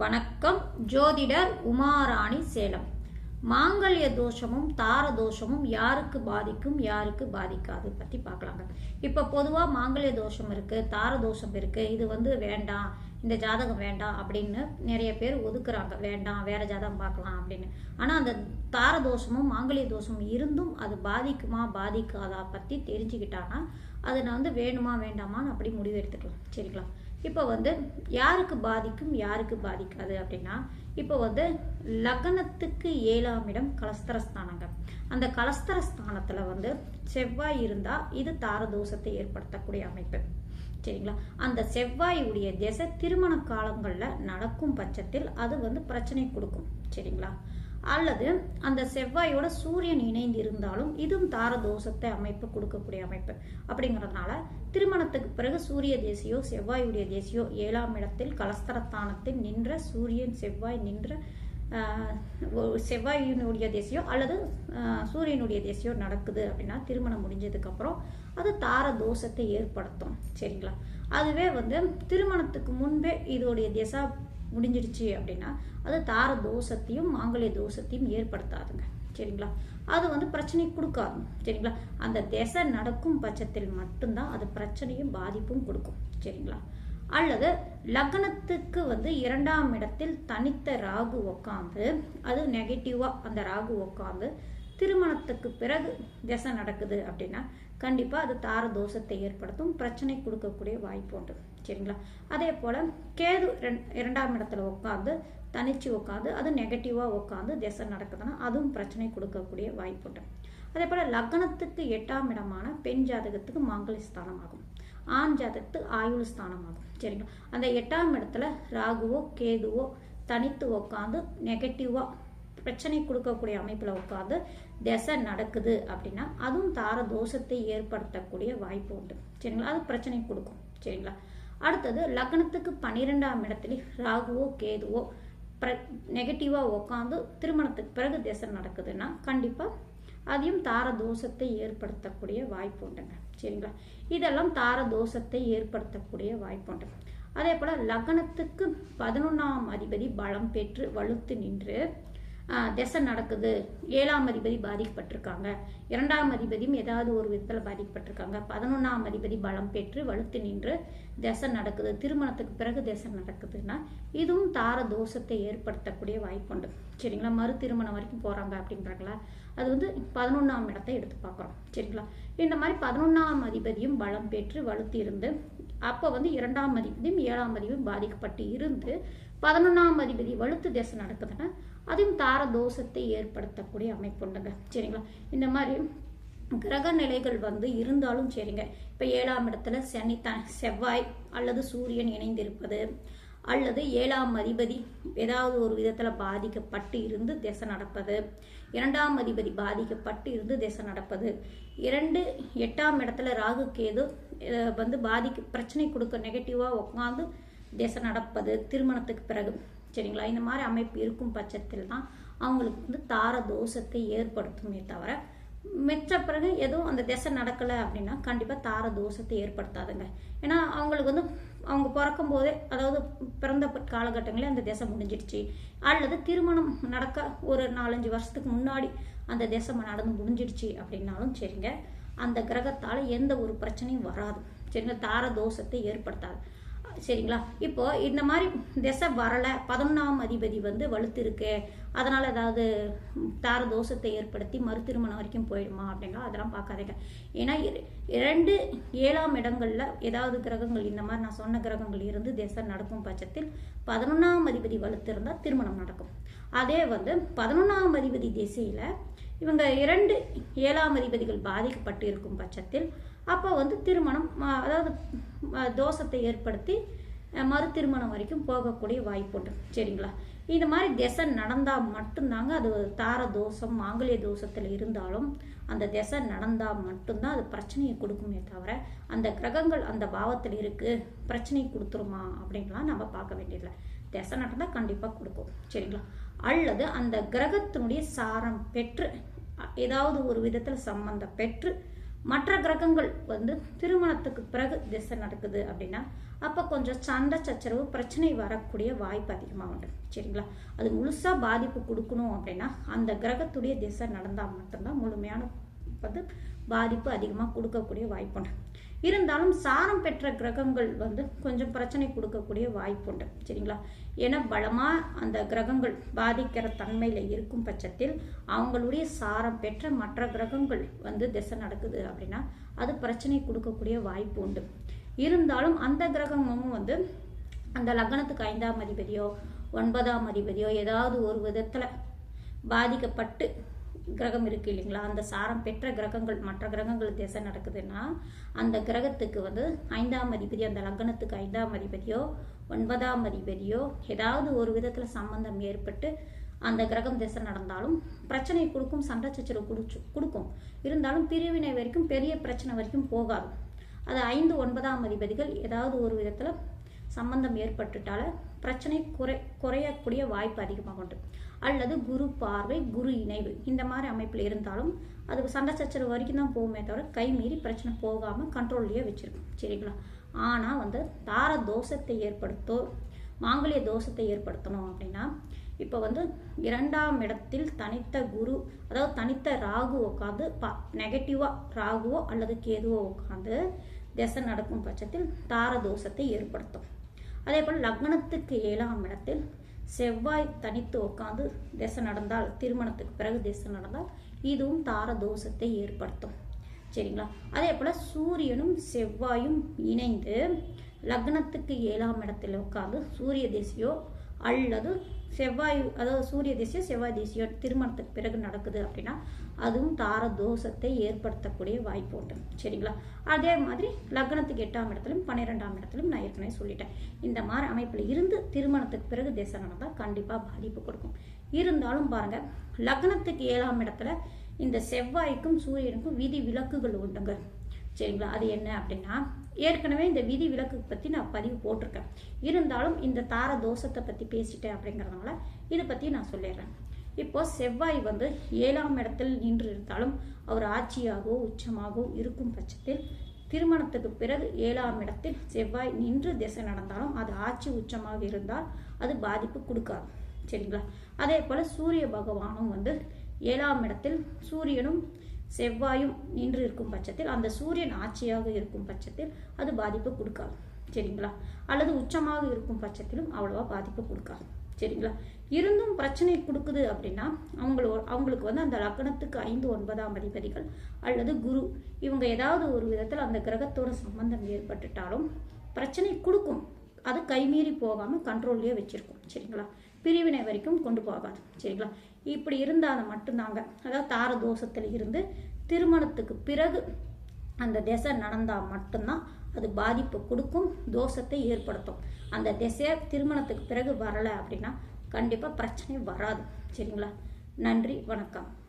வணக்கம். ஜோதிடர் உமாராணி சேலம். மாங்கல்ய தோஷமும் தார தோஷமும் யாருக்கு பாதிக்கும் யாருக்கு பாதிக்காது? பற்றி பார்க்கலாங்க. இப்போ பொதுவாக மாங்கல்ய தோஷம் இருக்குது தார தோஷம் இருக்குது இது வந்து வேண்டாம் இந்த ஜாதகம் வேண்டாம் அப்படின்னு நிறைய பேர் ஒதுக்குறாங்க. வேண்டாம் வேற ஜாதகம் பார்க்கலாம் அப்படின்னு. ஆனால் அந்த தார தோஷமும் மாங்கல்ய தோஷமும் இருந்தும் அது பாதிக்குமா பாதிக்காதா பற்றி தெரிஞ்சுக்கிட்டாங்கன்னா அது நான் வந்து வேணுமா வேண்டாமான்னு அப்படி முடிவு எடுத்துக்கலாம். சரிங்களா? இப்போ வந்து யாருக்கு பாதிக்கும் யாருக்கு பாதிக்காது அப்படின்னா இப்போ வந்து லக்னத்துக்கு ஏழாம் இடம் கலஸ்தரஸ்தானங்க. அந்த கலஸ்தரஸ்தானத்தில் வந்து செவ்வாய் இருந்தால் இது தாரதோஷத்தை ஏற்படுத்தக்கூடிய அமைப்பு. சரிங்களா? அந்த செவ்வாயுடைய திசை திருமண காலங்களில் நடக்கும் பட்சத்தில் அது வந்து பிரச்சனை கொடுக்கும். சரிங்களா? அல்லது அந்த செவ்வாயோட சூரியன் இணைந்து இருந்தாலும் இதுவும் தார தோஷத்தை அமைப்பு கொடுக்கக்கூடிய அமைப்பு. அப்படிங்கிறதுனால திருமணத்துக்கு பிறகு சூரிய தேசியோ செவ்வாயுடைய தேசியோ ஏழாம் இடத்தில் கலஸ்தரத்தானத்தில் நின்ற சூரியன் செவ்வாய் நின்ற செவ்வாயினுடைய தேசியோ அல்லது சூரியனுடைய தேசியோ நடக்குது அப்படின்னா திருமணம் முடிஞ்சதுக்கப்புறம் அது தார தோஷத்தை ஏற்படுத்தும். சரிங்களா? அதுவே வந்து திருமணத்துக்கு முன்பே இதோடைய திசா முடிஞ்சிடுச்சு அப்படின்னா அது தார தோஷத்தையும் மாங்கல்ய தோஷத்தையும் ஏற்படுத்தாதுங்க. சரிங்களா? அது வந்து பிரச்சனை கொடுக்காது. சரிங்களா? அந்த திசை நடக்கும் பட்சத்தில் மட்டும்தான் அது பிரச்சனையும் பாதிப்பும் கொடுக்கும். சரிங்களா? அல்லது லக்னத்துக்கு வந்து இரண்டாம் இடத்தில் தனித்த ராகு உக்காந்து அது நெகட்டிவாக அந்த ராகு உக்காந்து திருமணத்துக்கு பிறகு திசை நடக்குது அப்படின்னா கண்டிப்பாக அது தார தோஷத்தை ஏற்படுத்தும் பிரச்சனை கொடுக்கக்கூடிய வாய்ப்பு உண்டு. சரிங்களா? அதே போல் கேது ரெண்- இரண்டாம் இடத்துல உட்காந்து தனிச்சு உட்காந்து அது நெகட்டிவாக உட்காந்து திசை நடக்குதுன்னா அதுவும் பிரச்சனை கொடுக்கக்கூடிய வாய்ப்பு உண்டு. அதே போல் லக்னத்துக்கு எட்டாம் இடமான பெண் ஜாதகத்துக்கு மாங்கல்ய ஸ்தானம் ஆகும் ஆண் ஜாதகத்துக்கு ஆயுள் ஸ்தானமாகும். சரிங்களா? அந்த எட்டாம் இடத்துல ராகுவோ கேதுவோ தனித்து உட்காந்து நெகட்டிவாக பிரச்சனை கொடுக்கக்கூடிய அமைப்பில் உட்காந்து திசை நடக்குது அப்படின்னா அதுவும் தார தோஷத்தை ஏற்படுத்தக்கூடிய வாய்ப்பு உண்டு. சரிங்களா? அது பிரச்சனை கொடுக்கும். சரிங்களா? அடுத்தது லக்னத்துக்கு பன்னிரெண்டாம் இடத்துல ராகுவோ கேதுவோ ப்ர நெகட்டிவாக உட்காந்து திருமணத்துக்கு பிறகு திசை நடக்குதுன்னா கண்டிப்பாக அதையும் தார தோஷத்தை ஏற்படுத்தக்கூடிய வாய்ப்பு உண்டுங்க. சரிங்களா? இதெல்லாம் தார தோஷத்தை ஏற்படுத்தக்கூடிய வாய்ப்பு உண்டு. அதே போல் லக்னத்துக்கு பதினொன்றாம் அதிபதி பலம் பெற்று வலுத்து நின்று திசை நடக்குது. ஏழாம் அதிபதி பாதிக்கப்பட்டிருக்காங்க. இரண்டாம் அதிபதியும் ஏதாவது ஒரு விதத்தில் பாதிக்கப்பட்டிருக்காங்க. பதினொன்றாம் அதிபதி பலம் பெற்று வலுத்து நின்று திசை நடக்குது. திருமணத்துக்கு பிறகு திசை நடக்குதுன்னா இதுவும் தார தோஷத்தை ஏற்படுத்தக்கூடிய வாய்ப்புண்டு சரிங்களா? மறு திருமணம் வரைக்கும் போகிறாங்க அப்படின்றாங்களா? அது வந்து பதினொன்றாம் இடத்தை எடுத்து பார்க்குறோம். சரிங்களா? இந்த மாதிரி பதினொன்றாம் அதிபதியும் பலம் பெற்று வலுத்து இருந்து அப்போ வந்து இரண்டாம் அதிபதியும் ஏழாம் அதிபதியும் பாதிக்கப்பட்டு இருந்து பதினொன்றாம் அதிபதி வலுத்து திசை நடக்குதுன்னா அதுவும் தார தோஷத்தை ஏற்படுத்தக்கூடிய அமைப்புண்டுங்க சரிங்களா? இந்த மாதிரி கிரக நிலைகள் வந்து இருந்தாலும் சரிங்க. இப்போ ஏழாம் இடத்துல சனி த செவ்வாய் அல்லது சூரியன் இணைந்திருப்பது அல்லது ஏழாம் அதிபதி ஏதாவது ஒரு விதத்தில் பாதிக்கப்பட்டு இருந்து திசை நடப்பது இரண்டாம் அதிபதி பாதிக்கப்பட்டு இருந்து திசை நடப்பது இரண்டு எட்டாம் இடத்துல ராகு கேது வந்து பாதிக்க பிரச்சனை கொடுக்க நெகட்டிவாக உட்காந்து திசை நடப்பது திருமணத்துக்கு பிறகு. சரிங்களா? இந்த மாதிரி அமைப்பு இருக்கும் பட்சத்தில் தான் அவங்களுக்கு வந்து தார தோஷத்தை ஏற்படுத்துமே தவிர மிச்ச பிறகு எதுவும் அந்த திசை நடக்கலை அப்படின்னா கண்டிப்பாக தார தோஷத்தை ஏற்படுத்தாதுங்க. ஏன்னா அவங்களுக்கு வந்து அவங்க பிறக்கும் போதே அதாவது பிறந்த காலகட்டங்களே அந்த திசை முடிஞ்சிடுச்சு. அல்லது திருமணம் நடக்க ஒரு நாலஞ்சு வருஷத்துக்கு முன்னாடி அந்த திசை நடந்து முடிஞ்சிடுச்சு அப்படின்னாலும் சரிங்க அந்த கிரகத்தால் எந்த ஒரு பிரச்சனையும் வராது. சரிங்க தார தோஷத்தை ஏற்படுத்தாது. சரிங்களா? இப்போ இந்த மாதிரி திசை வரலை பதினொன்றாம் அதிபதி வந்து வலுத்திருக்கு. அதனால் ஏதாவது தார தோஷத்தை ஏற்படுத்தி மறு திருமணம் வரைக்கும் போயிடுமா அப்படின்னா அதெல்லாம் பார்க்காதீங்க. ஏன்னா இரண்டு ஏழாம் இடங்களில் ஏதாவது கிரகங்கள் இந்த மாதிரி நான் சொன்ன கிரகங்கள் இருந்து திசை நடக்கும் பட்சத்தில் பதினொன்றாம் அதிபதி வலுத்திருந்தால் திருமணம் நடக்கும். அதே வந்து பதினொன்றாம் அதிபதி திசையில் இவங்க இரண்டு ஏழாம் அதிபதிகள் பாதிக்கப்பட்டு இருக்கும் பட்சத்தில் அப்போ வந்து திருமணம் அதாவது தோஷத்தை ஏற்படுத்தி மறு திருமணம் வரைக்கும் போகக்கூடிய வாய்ப்பு உண்டு. சரிங்களா? இந்த மாதிரி திசை நடந்தால் மட்டும்தாங்க அது தார தோஷம் மாங்கல்ய தோஷத்தில் இருந்தாலும் அந்த திசை நடந்தால் மட்டும்தான் அது பிரச்சனையை கொடுக்குமே தவிர அந்த கிரகங்கள் அந்த பாவத்தில் இருக்குது பிரச்சனை கொடுத்துருமா அப்படின்லாம் நம்ம பார்க்க வேண்டியதில்லை. திசை நடந்தால் கண்டிப்பாக கொடுக்கும். சரிங்களா? அல்லது அந்த கிரகத்தினுடைய சாரம் பெற்று ஏதாவது ஒரு விதத்தில் சம்பந்தம் பெற்று மற்ற கிரகங்கள் வந்து திருமணத்துக்கு பிறகு திசை நடக்குது அப்படின்னா அப்போ கொஞ்சம் சண்டை சச்சரவு பிரச்சனை வரக்கூடிய வாய்ப்பு அதிகமாக உண்டு. சரிங்களா? அது முழுசாக பாதிப்பு கொடுக்கணும் அப்படின்னா அந்த கிரகத்துடைய திசை நடந்தால் மட்டும்தான் முழுமையான வந்து பாதிப்பு அதிகமாக கொடுக்கக்கூடிய வாய்ப்பு உண்டு. இருந்தாலும் சாரம் பெற்ற கிரகங்கள் வந்து கொஞ்சம் பிரச்சனை கொடுக்கக்கூடிய வாய்ப்புண்டு சரிங்களா? ஏன்னா பலமாக அந்த கிரகங்கள் பாதிக்கிற தன்மையில் இருக்கும் பட்சத்தில் அவங்களுடைய சாரம் பெற்ற மற்ற கிரகங்கள் வந்து திசை நடக்குது அப்படின்னா அது பிரச்சனை கொடுக்கக்கூடிய வாய்ப்பு உண்டு இருந்தாலும் அந்த கிரகமும் வந்து அந்த லக்னத்துக்கு ஐந்தாம் அதிபதியோ ஒன்பதாம் அதிபதியோ ஏதாவது ஒரு விதத்தில் பாதிக்கப்பட்டு கிரகம் இருக்குது இல்லைங்களா? அந்த சாரம் பெற்ற கிரகங்கள் மற்ற கிரகங்கள் திசை நடக்குதுன்னா அந்த கிரகத்துக்கு வந்து ஐந்தாம் அதிபதி அந்த லக்னத்துக்கு ஐந்தாம் அதிபதியோ ஒன்பதாம் அதிபதியோ ஏதாவது ஒரு விதத்தில் சம்பந்தம் ஏற்பட்டு அந்த கிரகம் திசை நடந்தாலும் பிரச்சனை கொடுக்கும் சண்டை சச்சரவு குடிச்சு கொடுக்கும். இருந்தாலும் பிரிவினை வரைக்கும் பெரிய பிரச்சனை வரைக்கும் போகாது. அது ஐந்து ஒன்பதாம் அதிபதிகள் ஏதாவது ஒரு விதத்தில் சம்பந்தம் ஏற்பட்டுட்டால பிரச்சனை குறை குறையக்கூடிய வாய்ப்பு அதிகமாக உண்டு. அல்லது குரு பார்வை குரு இணைவு இந்த மாதிரி அமைப்பில் இருந்தாலும் அது சண்டை சச்சரவு வரைக்கும் தான் போகுமே தவிர கை மீறி பிரச்சனை போகாமல் கண்ட்ரோல்லையே வச்சுருக்கும். சரிங்களா? ஆனால் வந்து தார தோஷத்தை ஏற்படுத்தோ மாங்கல்ய தோஷத்தை ஏற்படுத்தணும் அப்படின்னா இப்போ வந்து இரண்டாம் இடத்தில் தனித்த குரு அதாவது தனித்த ராகு உட்காந்து ப நெகட்டிவாக ராகுவோ அல்லது கேதுவோ உட்காந்து திசை நடக்கும் பட்சத்தில் தார தோஷத்தை ஏற்படுத்தும். அதே போல் லக்னத்துக்கு ஏழாம் இடத்தில் செவ்வாய் தனித்து உட்காந்து திசை நடந்தால் திருமணத்துக்கு பிறகு திசை நடந்தால் இதுவும் தார தோஷத்தை ஏற்படுத்தும். சரிங்களா? அதே போல் சூரியனும் செவ்வாயும் இணைந்து லக்னத்துக்கு ஏழாம் இடத்தில் உட்காந்து சூரிய திசையோ அல்லது செவ்வாய் அதாவது சூரிய திசை செவ்வாய் திசையோ திருமணத்துக்கு பிறகு நடக்குது அப்படின்னா அதுவும் தார தோஷத்தை ஏற்படுத்தக்கூடிய வாய்ப்பு உண்டு. சரிங்களா? அதே மாதிரி லக்னத்துக்கு எட்டாம் இடத்துலையும் பன்னிரெண்டாம் இடத்துலையும் நான் ஏற்கனவே சொல்லிட்டேன். இந்த மாதிரி அமைப்பில் இருந்து திருமணத்துக்கு பிறகு திசை நடந்தால் கண்டிப்பாக பாதிப்பு கொடுக்கும். இருந்தாலும் பாருங்க லக்னத்துக்கு ஏழாம் இடத்துல இந்த செவ்வாய்க்கும் சூரியனுக்கும் விதி விலக்குகள் உண்டுங்க. சரிங்களா? அது என்ன அப்படின்னா ஏற்கனவே இந்த விதி விலக்கு பற்றி நான் பதிவு போட்டிருக்கேன். இருந்தாலும் இந்த தார தோஷத்தை பற்றி பேசிட்டேன் அப்படிங்கிறதுனால இதை பற்றி நான் சொல்லிடுறேன். இப்போ செவ்வாய் வந்து ஏழாம் இடத்தில் நின்று இருந்தாலும் அவர் ஆட்சியாகவோ உச்சமாகவோ இருக்கும் பட்சத்தில் திருமணத்துக்கு பிறகு ஏழாம் இடத்தில் செவ்வாய் நின்று திசை நடந்தாலும் அது ஆட்சி உச்சமாக இருந்தால் அது பாதிப்பு கொடுக்காது. சரிங்களா? அதே போல் சூரிய பகவானும் வந்து ஏழாம் இடத்தில் சூரியனும் செவ்வாயும் நின்று இருக்கும் பட்சத்தில் அந்த சூரியன் ஆட்சியாக இருக்கும் பட்சத்தில் அது பாதிப்பு கொடுக்காது. சரிங்களா? அல்லது உச்சமாக இருக்கும் பட்சத்திலும் அவ்வளோவா பாதிப்பு கொடுக்காது. சரிங்களா? இருந்தும் பிரச்சனை கொடுக்குது அப்படின்னா அவங்களோ அவங்களுக்கு வந்து அந்த லக்னத்துக்கு ஐந்து ஒன்பதாம் அதிபதிகள் அல்லது குரு இவங்க ஏதாவது ஒரு விதத்தில் அந்த கிரகத்தோட சம்பந்தம் ஏற்பட்டுட்டாலும் பிரச்சனை கொடுக்கும். அது கைமீறி போகாமல் கண்ட்ரோல்லையே வச்சுருக்கோம். சரிங்களா? பிரிவினை வரைக்கும் கொண்டு போகாது. சரிங்களா? இப்படி இருந்தால் மட்டும்தாங்க. அதாவது தார தோஷத்தில் இருந்து திருமணத்துக்கு பிறகு அந்த திசை நடந்தால் மட்டும்தான் அது பாதிப்பு கொடுக்கும் தோஷத்தை ஏற்படுத்தும். அந்த திசையை திருமணத்துக்கு பிறகு வரலை அப்படின்னா கண்டிப்பாக பிரச்சனை வராது. சரிங்களா? நன்றி வணக்கம்.